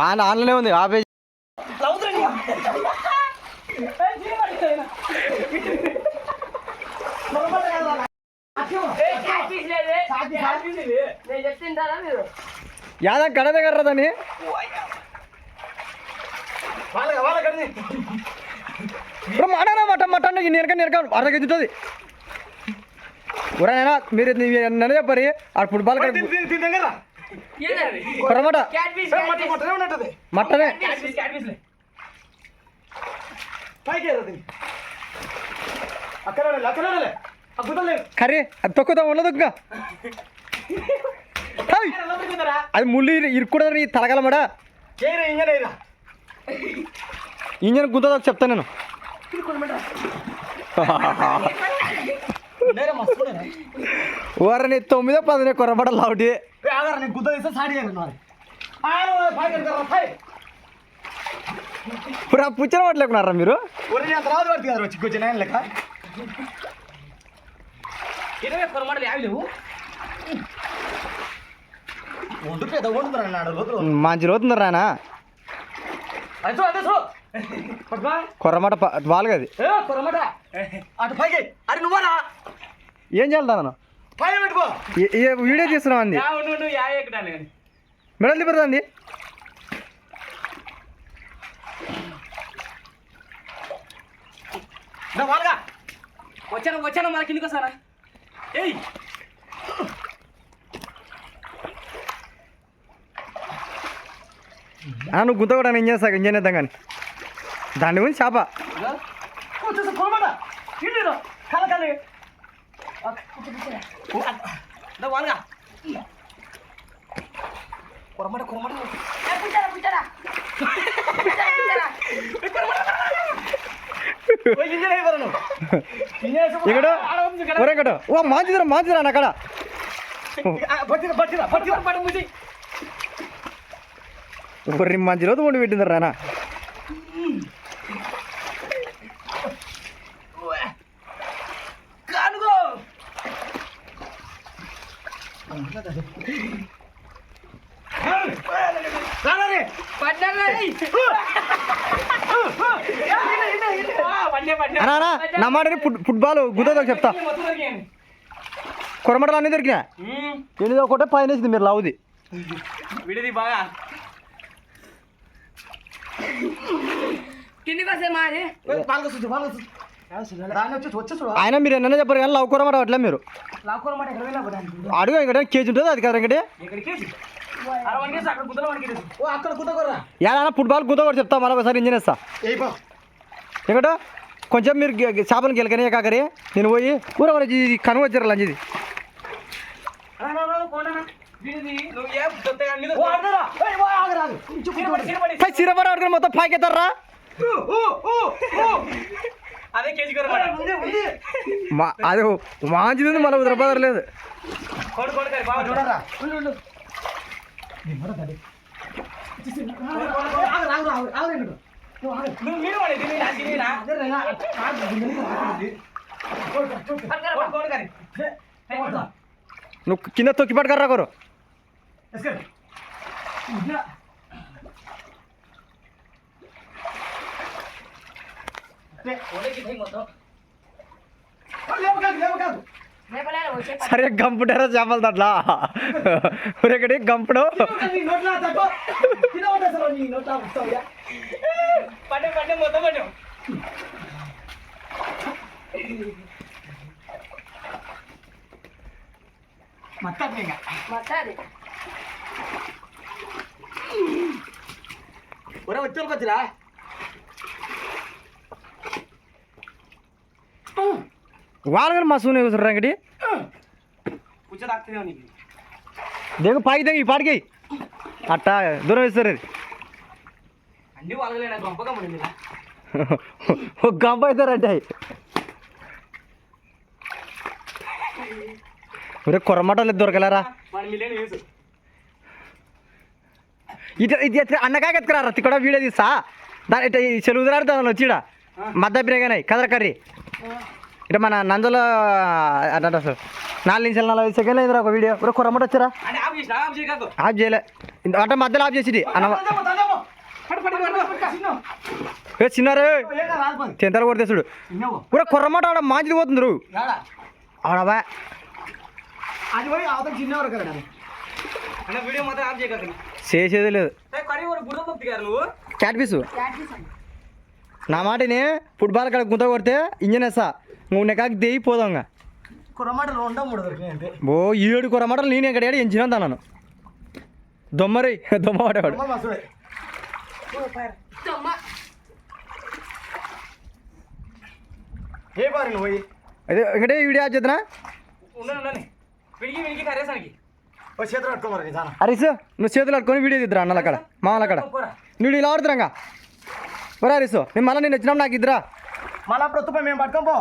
On ఆన్లోనే ఉంది ఆపేజ్ నేను చెప్తుంటారా మీరు యాదా కడ దగ్గర కడిది ఇప్పుడు మటన్ మటన్ మటన్ నేనక నేనక అరగ ఎదుగుతుంది ఊరైనా మీరు నన్ను చెప్పరి ఆ ఫుట్బాల్ ఏంటది కొరమట. మొట్టనే ఉన్నట్టుంది. అక్కడ అక్కడ అద్భుతం కర్రీ అది అది ముళ్ళు ఇరుక్కుడదు నీ తలగలమడా ఇంజన్ గుంతదో చెప్తాను నేను. ఊరని తొమ్మిదో పదినే కొరబడ లావుటి. ఆగారా నేను గుద్ద తీస్తే సాడి చేయను మరి. ఆయన పైకి వెళ్తారా పై. ఇప్పుడు ఆ పుచ్చన పట్టలేకున్నారా మీరు? ఒరి అంత రాదు పడుతుంది కదా వచ్చి కూర్చొని ఆయన లెక్క. ఇరవై కొరమాటలు యాభై లేవు. ఒడ్డు పెద్ద వండుతారు అన్నాడు లోతులు. మంచి రోజుంది రానా అదే అదే సో కొరమట వాళ్ళకి అది ఏ కొరమట అటు పైకి. అరే నువ్వరా? ఏం చేయాలి నన్ను? పైన పెట్టుకో. వీడియో అంది? ఎక్కడాలి కానీ. మెడల్ తిప్పుతుంది వచ్చాను వచ్చాను మన కిందికి వస్తానా? ఏయ్! నువ్వు గుంత కూడా ఏం చేస్తా ఇంజన్ చేద్దాం కానీ దాని గురించి చేప. కొరమట ఇటు కల కలి నా వాళ్ళగా కొరమట కొరమట పుచ్చారా పుచ్చారా ఇంజన్ అయిపోరు నువ్వు ఇంజన్ వేసి అనా అనా, నా మాటని ఫుట్ ఫుట్బాల్ గుంతతో చెప్తా. మొత్తం దొరికాయండి కొరమటలు అన్నీ దొరికినా ఎనిమిది ఒకటే పైన వేసింది మీరు లావుది. విడిది బాగా. కిందికి వస్తే మాది. పాలక చూసి ఆయన మీరు ఎన్న చెప్పారు కానీ లవ్ కొరమట అట్లా మీరు. మాట అడుగు ఇక్కడ కేజీ ఉంటుంది అది కదా ఇంకటి? ఏదైనా ఫుట్బాల్ గుంత కూడా చెప్తా మళ్ళీ ఒకసారి ఇంజన్ వేస్తా ఏ బా ఇక్కడ కొంచెం మీరు చేపలు గెలకనే కాకరి? నేను పోయి ఊర కనుమ వచ్చారు లంచిది సిరపడ ఆడుకుని మొత్తం పైకి ఎత్తారా అదే కేజీ కొరమాట ఉంది ఉంది మా అది మాంచిది ఉంది మళ్ళీ ఉదరపదర లేదు కొడు కొడు కరి బాగా చూడ పడ్డే మొత్తం పడ్డాం మొత్తం ఇంకా మసాది ఒరే వచ్చేలకు వచ్చిరా వాళ్ళు కానీ మస్తు కూర్చుర్రా ఇంకటి కూర్చో తాకుతూనే నీకు దేగు పైకి దేగు ఈ పాటికి. అట్టా దూరం వేస్తారు అది. ఒక గంప అవుతారంటే ఒరే కొరమటలు దొరకలేరా? యూస్ ఇది ఇది ఎత్తుకు- అన్నకాక ఎత్తుకురా ఇక్కడ వీడియో తీస్తా. దాని ఇట్లా ఈ చెలుగు దాని వచ్చిడ మద్ద బిరేగానే కదర కర్రీ. ఇట్లా మన నందులో అసలు నాలుగు నిమిషాలు నలభై సెకండ్లు అయిందిరా ఒక వీడియో. ఇప్పుడు కొరమట వచ్చారా? ఆఫ్ చేయలే. అంటే మధ్యలో ఆఫ్ చేసి అన్న. ఏ చిన్నారే. చెంతలు కొడితే చూడు. కూడా కొర్రమట ఆడ మాంచిది పోతుంది రు? ఆడవా చేసేది లేదు. ఒక క్యాట్ పీసు. క్యాట్ పీస్ అండి. నా మాటని ఫుట్బాల్ కాడ గుంత కొడితే ఇంజన్ వేస్తా. నువ్వు నెకాకి దేయి పోదాంగా మూడు దొరికినాయి అంతే. ఓ ఏడు కొరమటలు నేను ఎక్కడ ఏడు ఎంచిన తన్నాను దొమ్మరి దొమ్మ మస్తుడే. తొమ్మ. ఏ పారి నువ్వు పోయి? అదే వీడియో ఉండను ఉండని కరేసానికి ఓ చేతులు పట్టుకోమరి నీ చాలా అరిస్ నువ్వు చేతులు కట్టుకొని వీడియో తీద్దురా అన్నల అక్కడ మామల అక్కడ నువ్వు ఇలా ఆడుతురాగా ఒరే అరిసు నేను మళ్ళీ నేను వచ్చినప్పుడు నాకు ఇద్దరా. మళ్ళీ అప్పుడు వస్తుపోయి మేము పట్టుకోం పో.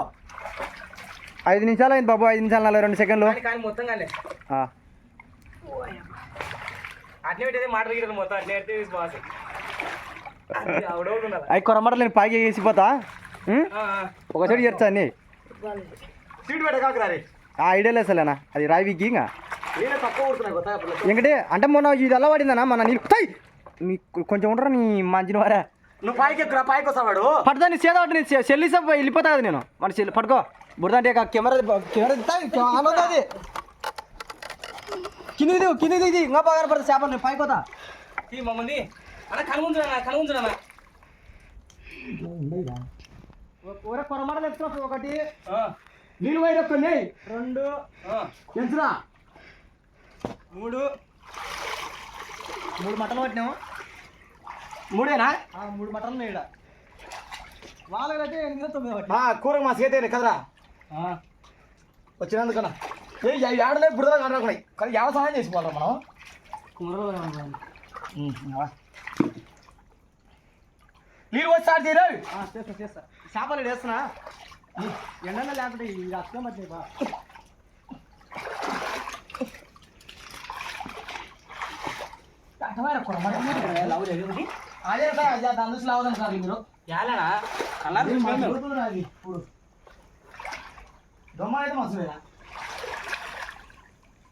ఐదు నిమిషాలు అయింది బాబు ఐదు నిమిషాలు నలభై రెండు సెకండ్లు. కానీ కానీ మొత్తం కానీ ఆ. అట్నే పెట్టేది మాట దిగదు మొత్తం అట్నే పెడితే బాస్ ఆవిడ ఉండాలి. అవి కొరమటలు నేను పైకి వేసిపోతా ఉం? ఒకసారి చేస్తా అన్ని. సీట్ ఆ ఐడియా లేదు అసలేనా? అది రాయికి ఇంకా. ఎందుకంటే అంటే మొన్న ఇది ఎలా పడిందనా మన నీళ్ళు! నీ కొంచెం ఉండరా నీ మంచిన వారా నువ్వు పైకి ఎక్కురా పైకి వస్తావాడు పడదా నీ చేత పట్టు నీ చెల్లి సబ్బు వెళ్ళిపోతా కదా నేను. మన చెల్లి పట్టుకో. బురద అంటే కెమెరా కెమెరా అవుతుంది కింది దిగు కింది దిగి ఇంకా బాగా పడుతుంది చేపలు నేను పైకోతా ఈ మమ్మల్ని. అన్న కనుముంచురా కనుముంచురా ఒరే కొరమడలు ఎత్తుకో ఒకటి. నీళ్ళు పోయి కొన్ని రెండు. ఎంచురా. మూడు. మూడు మటలు పట్టినాము. మూడేనా? మూడు మటలు ఇక్కడ వాళ్ళకైతే ఎనిమిది తొమ్మిది కూర మా చేతేనే కదరా? వచ్చినందుకన్నా. ఏ ఏడలే బుడదలు కనరాకున్నాయి కానీ ఎవరు సహాయం చేసుకోవాలా మనం? నీళ్ళు వచ్చి స్టార్ట్ చేయరు? చేస్తా చేస్తా. చేపలు వేస్తున్నా. ఎండలో లేకపోతే ఇది అర్థం పట్టినాయి బా. అదే సార్ అదే దాని నుంచి లావదాం సార్ మీరు యాలనా? కలర్ ఇప్పుడు. దొమ్మ అయితే మస్తులేనా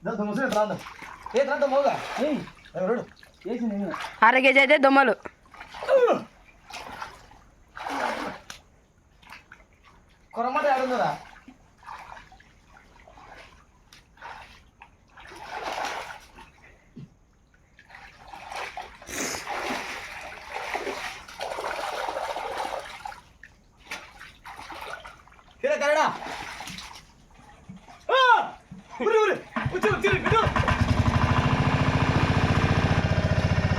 దొమ్మ మస్తులే రాదు ఏ త్రాంత మోగా ఎవరు? వేసి నేను. అర కేజీ అయితే దొమ్మలు. కొరమాట ఆడుందా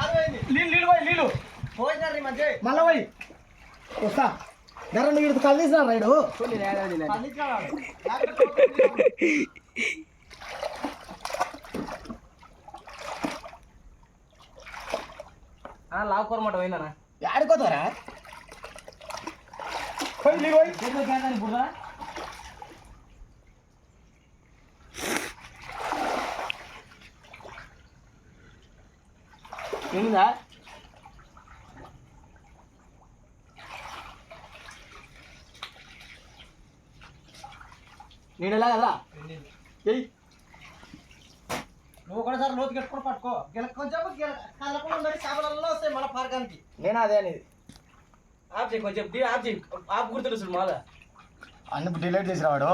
నీళ్ళు నీళ్ళు పోయి నీళ్ళు మళ్ళా పోయి. వస్తా ధర నువ్వు కలిసినా రైడు లాక్కోరమాట పోయిందనా ఆడుకోతారా పోయి నీళ్ళు పోయి బుర్రా ఉందా నేను ఎలా కదా? ఏయ్. నువ్వు కూడా సార్ లోతు కట్టుకుని పట్టుకో. గిల కొంచెం గిల కదలకుండా ఉండాలి. చేపలలో వస్తాయి మన పార్కానికి నేను అదే అనేది. ఆప్ చేయి కొంచెం ఆప్ చేయి. ఆప్ గుర్తులు మాల. అన్ని డిలీట్ చేసి రావాడు